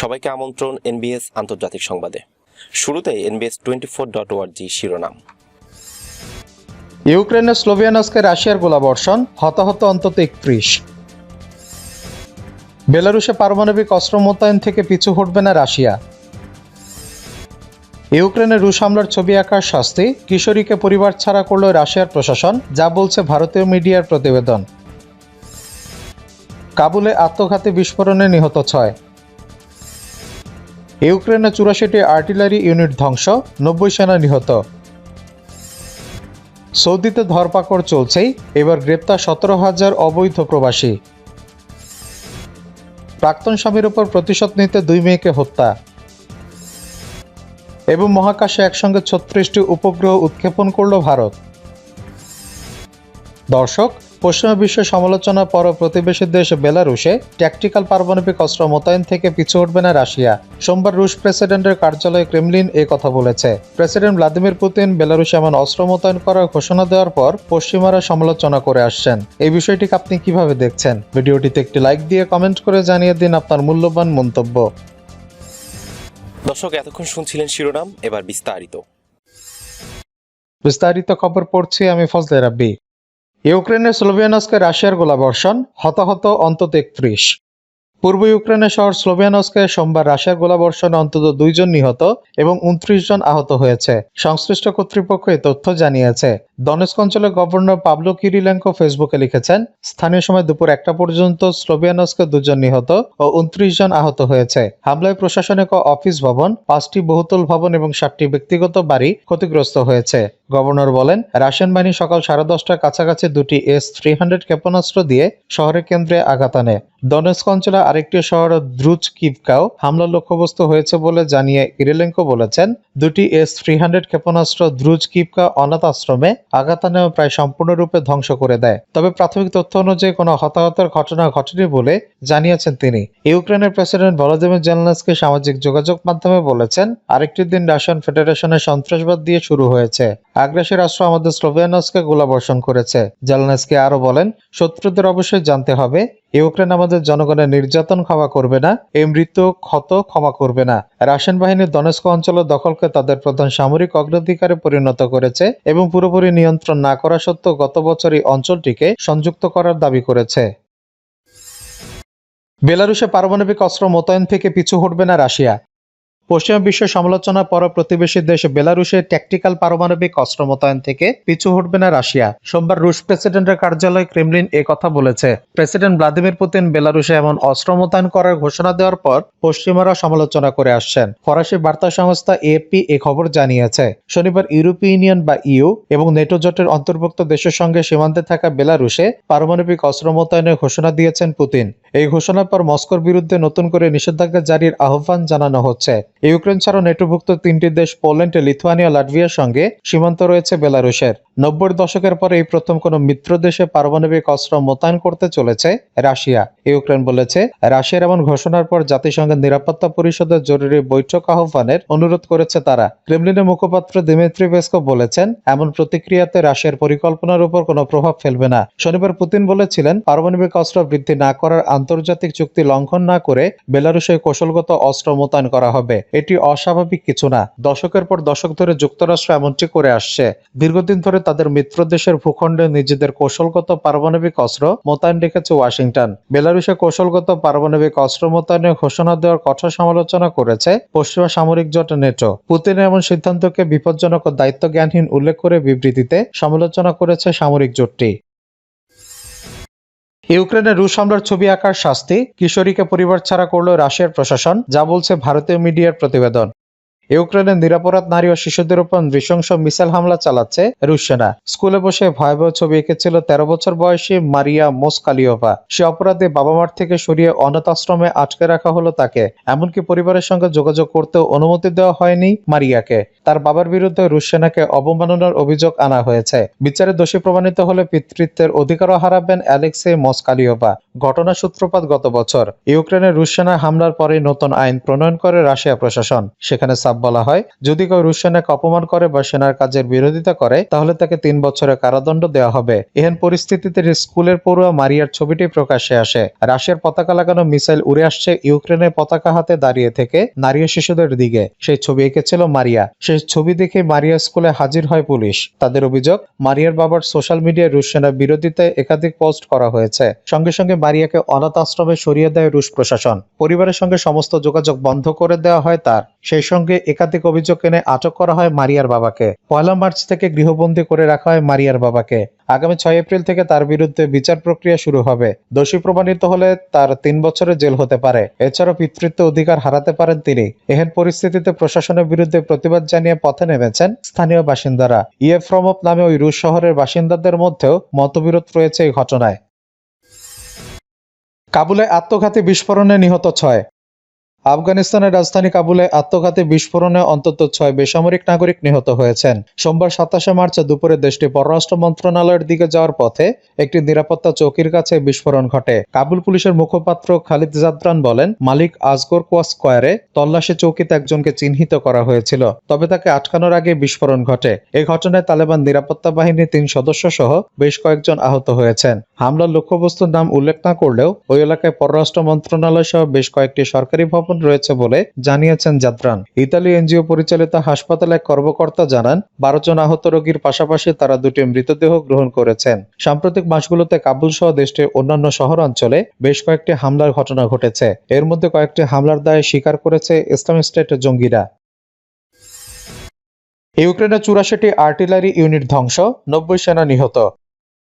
সবাইকে আমন্ত্রণ এনবিএস আন্তর্জাতিক সংবাদে। শুরুতে এনবিএস টোয়েন্টি ফোর ডট ওয়ার্জি শিরোনাম। ইউক্রেনের স্লোভিয়ানস্কে রাশিয়ার গোলাবর্ষণ, হতাহত অন্তত একত্রিশ। বেলারুশে পারমাণবিক অস্ত্র মোতায়েন থেকে পিছু হটবে না রাশিয়া। ইউক্রেনের রুশ হামলার ছবি আঁকার শাস্তি, কিশোরীকে পরিবার ছাড়া করল রাশিয়ার প্রশাসন, যা বলছে ভারতীয় মিডিয়ার প্রতিবেদন। কাবুলে আত্মঘাতী বিস্ফোরণে নিহত ছয়। ইউক্রেনে চুরাশিটি আর্টিলারি ইউনিট ধ্বংস, নব্বই সেনা নিহত। সৌদিতে ধরপাকড় চলছেই, এবার গ্রেপ্তার সতেরো হাজার অবৈধ প্রবাসী। প্রাক্তন স্বামীর উপর প্রতিশোধ নিতে দুই মেয়েকে হত্যা। এবং মহাকাশে একসঙ্গে ছত্রিশটি উপগ্রহ উৎক্ষেপণ করল ভারত। দর্শক পশ্চিমা বিশ্ব সমালোচনার পর প্রতিবেশী দেশ বেলারুশে ট্যাকটিক্যাল পারমাণবিক অস্ত্র মোতায়েন থেকে পিছু উঠবে না রাশিয়া। সোমবার রুশ প্রেসিডেন্টের কার্যালয়ে ক্রেমলিন এ কথা বলেছে। প্রেসিডেন্ট ভ্লাদিমির পুতিন বেলারুশে এমন অস্ত্র মোতায়েন করার ঘোষণা দেওয়ার পর পশ্চিমারা সমালোচনা করে আসছেন। এই বিষয়টিকে আপনি কীভাবে দেখছেন? ভিডিওটিতে একটি লাইক দিয়ে কমেন্ট করে জানিয়ে দিন আপনার মূল্যবান মন্তব্য। দর্শক এতক্ষণ শুনছিলেন শিরোনাম এবার বিস্তারিত। বিস্তারিত খবর পড়ছি আমি ফজলে রাব্বি। ইউক্রেনের স্লোভিয়ানস্কে রাশিয়ার গোলাবর্ষণ, হতাহত অন্তত একত্রিশ। পূর্ব ইউক্রেনের শহর স্লোভিয়ানস্কে সোমবার রাশিয়ার গোলাবর্ষণে অন্তত দুইজন নিহত এবং উনত্রিশ জন আহত হয়েছে। সংশ্লিষ্ট কর্তৃপক্ষ এই তথ্য জানিয়েছে। দনেস্ক অঞ্চলের গভর্নর পাবলো কিরিলেঙ্কো ফেসবুকে লিখেছেন, স্থানীয় সময় দুপুর একটা পর্যন্ত স্লোভিয়ানস্কে দুজন নিহত ও উনত্রিশ জন আহত হয়েছে। হামলায় প্রশাসনিক অফিস ভবন, পাঁচটি বহুতল ভবন এবং সাতটি ব্যক্তিগত বাড়ি ক্ষতিগ্রস্ত হয়েছে। গভর্নর বলেন, রাশিয়ান বাহিনী সকাল সাড়ে দশটার কাছাকাছি দুটি এস থ্রি হান্ড্রেড ক্ষেপণাস্ত্র দিয়ে শহরের কেন্দ্রে আঘাত আনে। দনেস্ক অঞ্চলে আরেকটি শহর দ্রুজ কিভকাও হামলা লক্ষ্যবস্তু হয়েছে বলে জানিয়ে ইরেলেঙ্কো বলেছেন, দুটি এস থ্রি হান্ড্রেড ক্ষেপণাস্ত্র দ্রুজ কিভকা অনাথ আশ্রমে আঘাত আনে প্রায় সম্পূর্ণরূপে ধ্বংস করে দেয়। তবে প্রাথমিক তথ্য অনুযায়ী কোনো হতাহতের ঘটনা ঘটেনি বলে জানিয়েছেন তিনি। ইউক্রেনের প্রেসিডেন্ট ভলোদিমির জেলনাসকে সামাজিক যোগাযোগ মাধ্যমে বলেছেন, আরেকটি দিন রাশিয়ান ফেডারেশনের সন্ত্রাসবাদ দিয়ে শুরু হয়েছে। আগ্রাসী রাষ্ট্র আমাদের স্লোভিয়ানসকে গোলাবর্ষণ করেছে। জেলনাসকে আরও বলেন, শত্রুদের অবশ্যই জানতে হবে, ইউক্রেন আমাদের জনগণের নির্যাতন ক্ষমা করবে না এই মৃত্যু ক্ষত ক্ষমা করবে না। রাশিয়ান বাহিনী দনেস্ক অঞ্চল দখলকে তাদের প্রধান সামরিক অগ্রাধিকারে পরিণত করেছে এবং পুরোপুরি নিয়ন্ত্রণ না করা সত্ত্বেও গত বছর এই অঞ্চলটিকে সংযুক্ত করার দাবি করেছে। বেলারুশে পারমাণবিক অস্ত্র মোতায়েন থেকে পিছু হটবে না রাশিয়া। পশ্চিমা বিশ্ব সমালোচনার পর প্রতিবেশী দেশ বেলারুশে ট্যাকটিক্যাল পারমাণবিক অস্ত্র মোতায়েন থেকে পিছু হটবে না রাশিয়া। সোমবার রুশ প্রেসিডেন্টের কার্যালয় ক্রেমলিন এ কথা বলেছে। প্রেসিডেন্ট ভ্লাদিমির পুতিন বেলারুশে এমন অস্ত্র মোতায়েন করার ঘোষণা দেওয়ার পর পশ্চিমারা সমালোচনা করে আসছেন। ফরাসি বার্তা সংস্থা এপি এ খবর জানিয়েছে। শনিবার ইউরোপীয় ইউনিয়ন বা ইউ এবং নেটো জোটের অন্তর্ভুক্ত দেশের সঙ্গে সীমান্তে থাকা বেলারুশে পারমাণবিক অস্ত্র মোতায়েনের ঘোষণা দিয়েছেন পুতিন। এই ঘোষণার পর মস্কোর বিরুদ্ধে নতুন করে নিষেধাজ্ঞা জারির আহ্বান জানানো হচ্ছে। ইউক্রেন ছাড়াও নেটোভুক্ত তিনটি দেশ, পোল্যান্ড, লিথুয়ানিয়া, লাটভিয়ার সঙ্গে সীমান্ত রয়েছে বেলারুশের। নব্বই দশকের পরে এই প্রথম কোনো মিত্র দেশে পারমাণবিক অস্ত্র মোতায়েন করতে চলেছে রাশিয়া। ইউক্রেন বলেছে, রাশিয়ার এমন ঘোষণার পর জাতিসংঘের নিরাপত্তা পরিষদের জরুরি বৈঠক আহ্বানের অনুরোধ করেছে তারা। ক্রেমলিনের মুখপাত্র দিমিত্রি পেসকো বলেছেন, এমন প্রতিক্রিয়াতে রাশিয়ার পরিকল্পনার উপর কোনো প্রভাব ফেলবে না। শনিবার পুতিন বলেছিলেন, পারমাণবিক অস্ত্র বৃদ্ধি না করার আন্তর্জাতিক চুক্তি লঙ্ঘন না করে বেলারুশে কৌশলগত অস্ত্র মোতায়েন করা হবে। এটি অস্বাভাবিক কিছু না। দশকের পর দশক ধরে যুক্তরাষ্ট্র এমনটি করে আসছে। দীর্ঘদিন ধরে তাদের মিত্র দেশের ভূখণ্ডে নিজেদের কৌশলগত পারমাণবিক অস্ত্র মোতায়েন রেখেছে ওয়াশিংটন। বেলারুশে কৌশলগত পারমাণবিক অস্ত্র মোতায়েনের ঘোষণা দেওয়ার কঠোর সমালোচনা করেছে পশ্চিমা সামরিক জোট নেটো। পুতিনের এমন সিদ্ধান্তকে বিপজ্জনক ও দায়িত্বজ্ঞানহীন উল্লেখ করে বিবৃতিতে সমালোচনা করেছে সামরিক জোটটি। ইউক্রেনের রুশ হামলার ছবি আঁকার শাস্তি কিশোরীকে পরিবার ছাড়া করল রাশিয়ার প্রশাসন, যা বলছে ভারতীয় মিডিয়ার প্রতিবেদন। ইউক্রেনের নিরাপরাধ নারী ও শিশুদের উপর নৃশংস মিসাইল হামলা চালাচ্ছে রুশ সেনা স্কুলে বসে ভয়াবহ ছবি এঁকেছিল তেরো বছর বয়সী মারিয়া মোসকালিওভা। সে অপরাধে বাবা মার থেকে সরিয়ে অনাথ আশ্রমে আটকে রাখা হলো তাকে। এমনকি পরিবারের সঙ্গে যোগাযোগ করতেও অনুমতি দেওয়া হয়নি মারিয়াকে। তার বাবার বিরুদ্ধে রুশ সেনাকে অবমাননার অভিযোগ আনা হয়েছে। বিচারে দোষী প্রমাণিত হলে পিতৃত্বের অধিকারও হারাবেন অ্যালেক্সে মসকালিওভা। ঘটনা সূত্রপাত গত বছর। ইউক্রেনের রুশ সেনা হামলার পরে নতুন আইন প্রণয়ন করে রাশিয়া প্রশাসন। সেখানে চাপ বলা হয়। যদি কেউ রুশ অপমান করে বা সেনার কাজের বিরোধিতা করে, তাহলে তাকে তিন বছরের কারাদণ্ড দেওয়া হবে। এহেন পরিস্থিতিতে স্কুলের পড়ুয়া মারিয়ার ছবিটি প্রকাশ্যে আসে। রাশিয়ার পতাকা লাগানো মিসাইল উড়ে আসছে ইউক্রেনের পতাকা হাতে দাঁড়িয়ে থেকে নারী শিশুদের দিকে। সেই ছবি এঁকেছিল মারিয়া। সেই ছবি দেখে মারিয়া স্কুলে হাজির হয় পুলিশ। তাদের অভিযোগ, মারিয়ার বাবার সোশ্যাল মিডিয়ায় রুশ সেনার বিরোধিতায় একাধিক পোস্ট করা হয়েছে। সঙ্গে সঙ্গে মারিয়াকে অনাথ আশ্রমে সরিয়ে দেয় রুশ প্রশাসন। পরিবারের সঙ্গে সমস্ত যোগাযোগ বন্ধ করে দেওয়া হয় তার। সেই সঙ্গে একাধিক অভিযোগ এনে আটক করা হয় মারিয়ার বাবাকে। পয়লা মার্চ থেকে গৃহবন্দী করে রাখা হয় মারিয়ার বাবাকে। আগামী ছয় এপ্রিল থেকে তার বিরুদ্ধে বিচার প্রক্রিয়া শুরু হবে। দোষী প্রমাণিত হলে তার তিন বছরের জেল হতে পারে। এছাড়াও পিতৃত্ব অধিকার হারাতে পারেন তিনি। এহেন পরিস্থিতিতে প্রশাসনের বিরুদ্ধে প্রতিবাদ জানিয়ে পথে নেমেছেন স্থানীয় বাসিন্দারা। ইয়েফ্রমপ নামে ওই রুশ শহরের বাসিন্দাদের মধ্যেও মতবিরোধ রয়েছে এই ঘটনায়। কাবুলে আত্মঘাতী বিস্ফোরণে নিহত ছয়। আফগানিস্তানের রাজধানী কাবুলে আত্মঘাতী বিস্ফোরণে অন্তত ছয় বেসামরিক নাগরিক নিহত হয়েছেন। সোমবার সাতাশে মার্চ দুপুরে দেশটি পররাষ্ট্র মন্ত্রণালয়ের দিকে যাওয়ার পথে একটি নিরাপত্তা চৌকির কাছে বিস্ফোরণ ঘটে। কাবুল পুলিশের মুখপাত্র খালিদ জাদরান বলেন, মালিক আজগর কোয়া স্কোয়ারে তল্লাশি চৌকিতে একজনকে চিহ্নিত করা হয়েছিল, তবে তাকে আটকানোর আগে বিস্ফোরণ ঘটে। এ ঘটনায় তালেবান নিরাপত্তা বাহিনীর তিন সদস্য সহ বেশ কয়েকজন আহত হয়েছেন। হামলার লক্ষ্যবস্তুর নাম উল্লেখ না করলেও ওই এলাকায় পররাষ্ট্র মন্ত্রণালয় সহ বেশ কয়েকটি সরকারি ভবন রয়েছে বলে জানিয়েছেন জাদরান। ইতালি এনজিও পরিচালিত হাসপাতালে এক কর্মকর্তা জানান, বারো জন আহত রোগীর পাশাপাশি তারা দুটি মৃতদেহ গ্রহণ করেছেন। সাম্প্রতিক মাসগুলোতে কাবুল সহ দেশটির অন্যান্য শহর অঞ্চলে বেশ কয়েকটি হামলার ঘটনা ঘটেছে। এর মধ্যে কয়েকটি হামলার দায়ে স্বীকার করেছে ইসলামিক স্টেটের জঙ্গিরা। ইউক্রেনের চুরাশিটি আর্টিলারি ইউনিট ধ্বংস, নব্বই সেনা নিহত।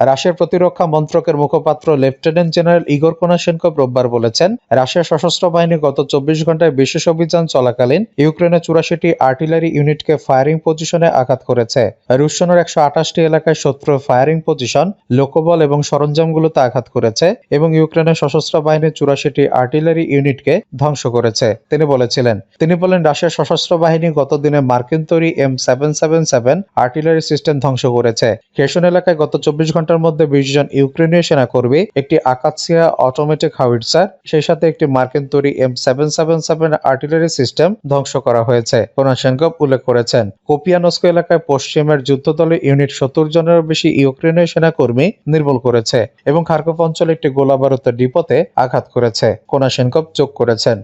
রাশিয়ার প্রতিরক্ষা মন্ত্রকের মুখপাত্র লেফটেন্যান্ট জেনারেল ইগোর কোনাশেনকভ রোববার বলেছেন রাশিয়ার সশস্ত্র বাহিনী গত চব্বিশ ঘন্টায় বিশেষ অভিযান চলাকালীন ইউক্রেনের চুরাশিটি আর্টিলারি ইউনিটকে ফায়ারিং পজিশনে আঘাত করেছে। রুশ সেনার একশো আঠাশটি এলাকায় শত্রুর ফায়ারিং পজিশন, লোকবল এবং সরঞ্জামগুলোতে আঘাত করেছে এবং ইউক্রেনের সশস্ত্র বাহিনীর চুরাশিটি আর্টিলারি ইউনিটকে ধ্বংস করেছে, তিনি বলেছিলেন। তিনি বলেন, রাশিয়ার সশস্ত্র বাহিনী গতদিনে মার্কিন তৈরি M seven seven seven artillery system ধ্বংস করেছে। খেসন এলাকায় গত চব্বিশ ঘণ্টার মধ্যে বিশ জন ইউক্রেনীয় সেনাকর্মী একটি আকাৎসিয়া অটোমেটিক হাউইটসার সেই সাথে একটি মার্কিন তৈরি M seven seven seven artillery system ধ্বংস করা হয়েছে কোনাশেনকভ উল্লেখ করেছেন। কোপিয়ানস্কো এলাকায় পশ্চিমের যুদ্ধদলের ইউনিট সত্তর জনেরও বেশি ইউক্রেনীয় সেনাকর্মী নির্মূল করেছে এবং খার্কভ অঞ্চলে একটি গোলাবারুদের ডিপোতে আঘাত করেছে কোনাশেনকভ যোগ করেছেন।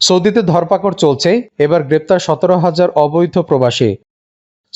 সৌদিতে ধরপাকড় চলছে, এবার গ্রেপ্তার সতেরো হাজার অবৈধ প্রবাসী।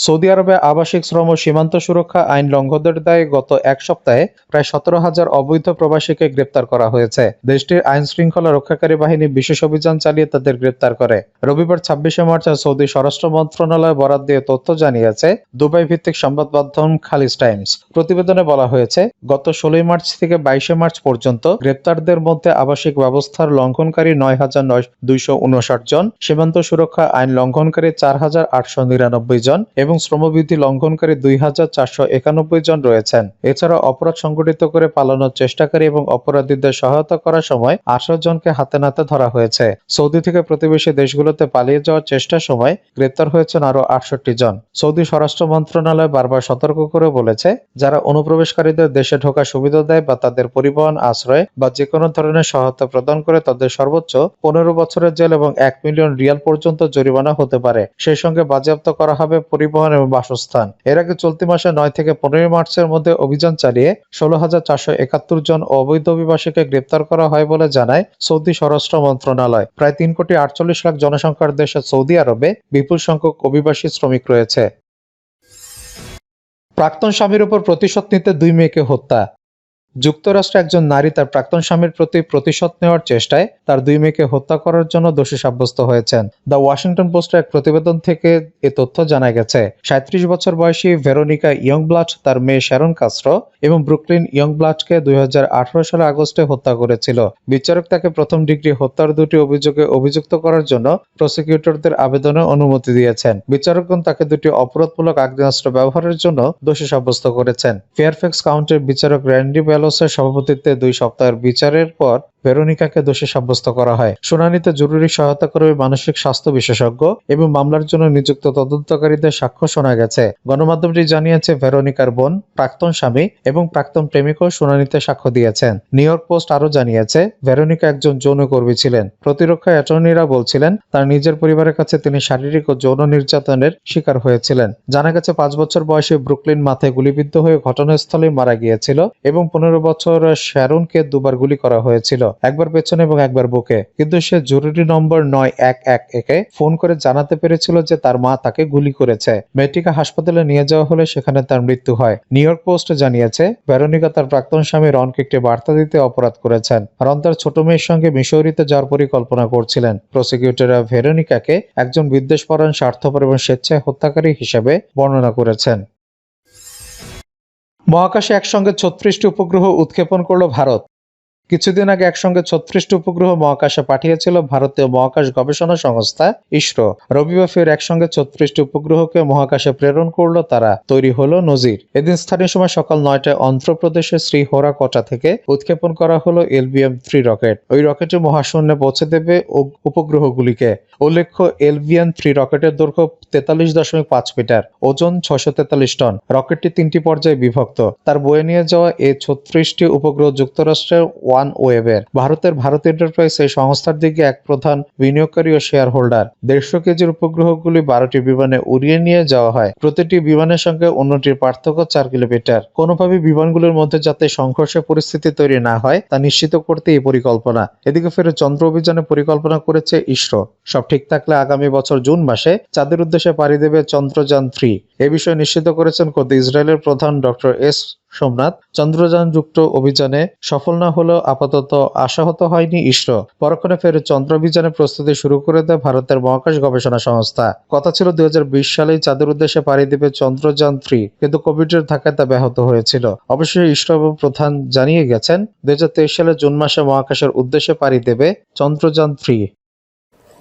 সৌদি আরবে আবাসিক শ্রম ও সীমান্ত সুরক্ষা আইন লঙ্ঘনের দায়ে গত এক সপ্তাহে প্রায় সতেরো হাজার অবৈধ প্রবাসীকে গ্রেপ্তার করা হয়েছে। দেশটির আইন শৃঙ্খলা রক্ষাকারী বাহিনী বিশেষ অভিযান চালিয়ে তাদের গ্রেপ্তার করে। রবিবার ছাব্বিশে মার্চ সৌদি স্বরাষ্ট্র মন্ত্রণালয় বরাদ দিয়ে তথ্য জানিয়েছে দুবাই ভিত্তিক সংবাদ মাধ্যম খালিজ টাইমস। প্রতিবেদনে বলা হয়েছে, গত ষোলোই মার্চ থেকে বাইশে মার্চ পর্যন্ত গ্রেপ্তারদের মধ্যে আবাসিক ব্যবস্থার লঙ্ঘনকারী নয় হাজার নয় দুইশো উনষাট জন, সীমান্ত সুরক্ষা আইন লঙ্ঘনকারী চার হাজার আটশো নিরানব্বই জন এবং শ্রমবিধি লঙ্ঘনকারী দুই হাজার চারশো একানব্বই জন রয়েছেন। এছাড়া অপরাধ সংগঠিত করে পালানোর চেষ্টাকারী এবং অপরাধীদের সহায়তা করার সময় আঠারো জনকে হাতে নাতে ধরা হয়েছে। সৌদি থেকে প্রতিবেশী দেশগুলোতে পালিয়ে যাওয়ার চেষ্টার সময় গ্রেপ্তার হয়েছেন আরও আটষট্টি জন। সৌদি স্বরাষ্ট্র মন্ত্রণালয় বারবার সতর্ক করে বলেছে, যারা অনুপ্রবেশকারীদের দেশে ঢোকার সুবিধা দেয় বা তাদের পরিবহন আশ্রয় বা যে কোনো ধরনের সহায়তা প্রদান করে তাদের সর্বোচ্চ পনেরো বছরের জেল এবং এক মিলিয়ন রিয়াল পর্যন্ত জরিমানা হতে পারে। সেই সঙ্গে বাজেয়াপ্ত করা হবে পরিবহন এবং বাসস্থান। এর আগে চলতি মাসে নয় থেকে পনেরোই মার্চের মধ্যে অভিযান চালিয়ে ষোলো হাজার চারশো একাত্তর জন অবৈধ অভিবাসীকে গ্রেপ্তার করা হয় বলে জানায় সৌদি স্বরাষ্ট্র মন্ত্রণালয়। প্রায় তিন কোটি আটচল্লিশ লাখ জনসংখ্যার দেশে সৌদি আরবে বিপুল সংখ্যক অভিবাসী শ্রমিক রয়েছে। প্রাক্তন স্বামীর উপর প্রতিশোধ নিতে দুই মেয়েকে হত্যা। যুক্তরাষ্ট্রে একজন নারী তার প্রাক্তন স্বামীর প্রতি প্রতিশোধ নেওয়ার চেষ্টায় তার দুই মেয়েকে হত্যা করার জন্য দোষী সাব্যস্ত হয়েছেন। দ্য ওয়াশিংটন পোস্টের এক প্রতিবেদন থেকে এ তথ্য জানা গেছে। সাঁত্রিশ বছর বয়সী ভেরোনিকা ইয়ংব্লাট তার মেয়ে শ্যারন কাস্ট্রো এবং ব্রুকলিন ইয়ংব্লাটকে দুই সালে আগস্টে হত্যা করেছিল। বিচারক তাকে প্রথম ডিগ্রি হত্যার দুটি অভিযোগে অভিযুক্ত করার জন্য প্রসিকিউটরদের আবেদনে অনুমতি দিয়েছেন। বিচারকগণ তাকে দুটি অপরাধমূলক আগ্নেয়াস্ত্র ব্যবহারের জন্য দোষী সাব্যস্ত করেছেন। ফেয়ারফ্যাক্স কাউন্টির বিচারক র্যান্ডি ব্যালোসের সভাপতিত্বে দুই সপ্তাহের বিচারের পর ভেরোনিকাকে দোষী সাব্যস্ত করা হয়। শুনানিতে জরুরি সহায়তা করবে মানসিক স্বাস্থ্য বিশেষজ্ঞ এবং মামলার জন্য নিযুক্ত তদন্তকারীদের সাক্ষ্য শোনা গেছে। গণমাধ্যমটি জানিয়েছে, ভেরোনিকার বোন, প্রাক্তন স্বামী এবং প্রাক্তন প্রেমিকও শুনানিতে সাক্ষ্য দিয়েছেন। নিউ ইয়র্ক পোস্ট আরও জানিয়েছে, ভেরোনিকা একজন যৌনকর্মী ছিলেন। প্রতিরক্ষা অ্যাটর্নিরা বলছিলেন, তার নিজের পরিবারের কাছে তিনি শারীরিক ও যৌন নির্যাতনের শিকার হয়েছিলেন। জানা গেছে, পাঁচ বছর বয়সে ব্রুকলিন মাথায় গুলিবিদ্ধ হয়ে ঘটনাস্থলে মারা গিয়েছিল এবং পনেরো বছর শ্যারনকে দুবার গুলি করা হয়েছিল। একবার পেছনে এবং একবার বুকে। কিন্তু সে জরুরি নম্বর নয় এক এক একে ফোন করে জানাতে পেরেছিল যে তার মা তাকে গুলি করেছে। মেয়েটিকে হাসপাতালে নিয়ে যাওয়া হলে সেখানে তার মৃত্যু হয়। নিউ ইয়র্ক পোস্ট জানিয়েছে, ভেরোনিকা তার প্রাক্তন স্বামী রনকে একটি বার্তা দিতে অপরাধ করেছেন। রন তার ছোট মেয়ের সঙ্গে মিশৌরিতে যাওয়ার পরিকল্পনা করছিলেন। প্রসিকিউটররা ভেরোনিকাকে একজন বিদ্বেষপরায়ণ, স্বার্থপর এবং স্বেচ্ছায় হত্যাকারী হিসেবে বর্ণনা করেছেন। মহাকাশে একসঙ্গে ছত্রিশটি উপগ্রহ উৎক্ষেপণ করল ভারত। কিছুদিন আগে একসঙ্গে ছত্রিশটি উপগ্রহ মহাকাশে পাঠিয়েছিল ভারতীয় মহাকাশ গবেষণা সংস্থা ইসরো। রবিবার ফের একসঙ্গে ছত্রিশটি উপগ্রহকে মহাকাশে প্রেরণ করল তারা। তৈরি হলো নজির। এদিন স্থানীয় সময় সকাল নয়টায় অন্ধ্রপ্রদেশের শ্রীহরাকোটা থেকে উৎক্ষেপণ করা হলো এলবিএম থ্রি রকেট। ওই রকেটে মহাশূন্যে পৌঁছে দেবে উপগ্রহগুলিকে। উল্লেখ্য এলভিএন থ্রি রকেটের দৈর্ঘ্য তেতাল্লিশ দশমিক পাঁচ মিটার, ওজন ছশো তেতাল্লিশ টন। রকেটটি তিনটি পর্যায়ে বিভক্ত। তার বয়ে নিয়ে যাওয়া এই ছত্রিশটি উপগ্রহ যুক্তরাষ্ট্রের ওয়েবের ভারতের ভারত এন্টারপ্রাইজ এই সংস্থার দিকে এক প্রধান বিনিয়োগকারী ও শেয়ার হোল্ডার দেড়শো কেজির উপগ্রহগুলি বারোটি বিমানে উড়িয়ে নিয়ে যাওয়া হয়। প্রতিটি বিমানের সঙ্গে অন্যটির পার্থক্য চার কিলোমিটার। কোনোভাবে বিমানগুলোর মধ্যে যাতে সংঘর্ষের পরিস্থিতি তৈরি না হয়, তা নিশ্চিত করতে এই পরিকল্পনা। এদিকে ফের চন্দ্র অভিযানের পরিকল্পনা করেছে ইসরো। সব ঠিক থাকলে আগামী বছর জুন মাসে চাঁদের উদ্দেশ্যে পাড়ি দেবে চন্দ্রযান থ্রি। এ বিষয়ে নিশ্চিত করেছেন খোদ ইসরায়েলের প্রধান ডক্টর এস সোমনাথ। চন্দ্রযান যুক্ত অভিযানে সফল না হলেও আপাতত আশাহত হয়নি ইসরো। পরক্ষণে ফের চন্দ্র অভিযানের প্রস্তুতি শুরু করে দেয় ভারতের মহাকাশ গবেষণা সংস্থা। কথা ছিল দুই হাজার বিশ সালেই চাঁদের উদ্দেশ্যে পাড়ি দেবে চন্দ্রযান থ্রি, কিন্তু কোভিডের ধাক্কায় তা ব্যাহত হয়েছিল। অবশ্যই ইসরো প্রধান জানিয়ে গেছেন, দুই হাজার তেইশ সালের জুন মাসে মহাকাশের উদ্দেশ্যে পাড়ি দেবে চন্দ্রযান থ্রি।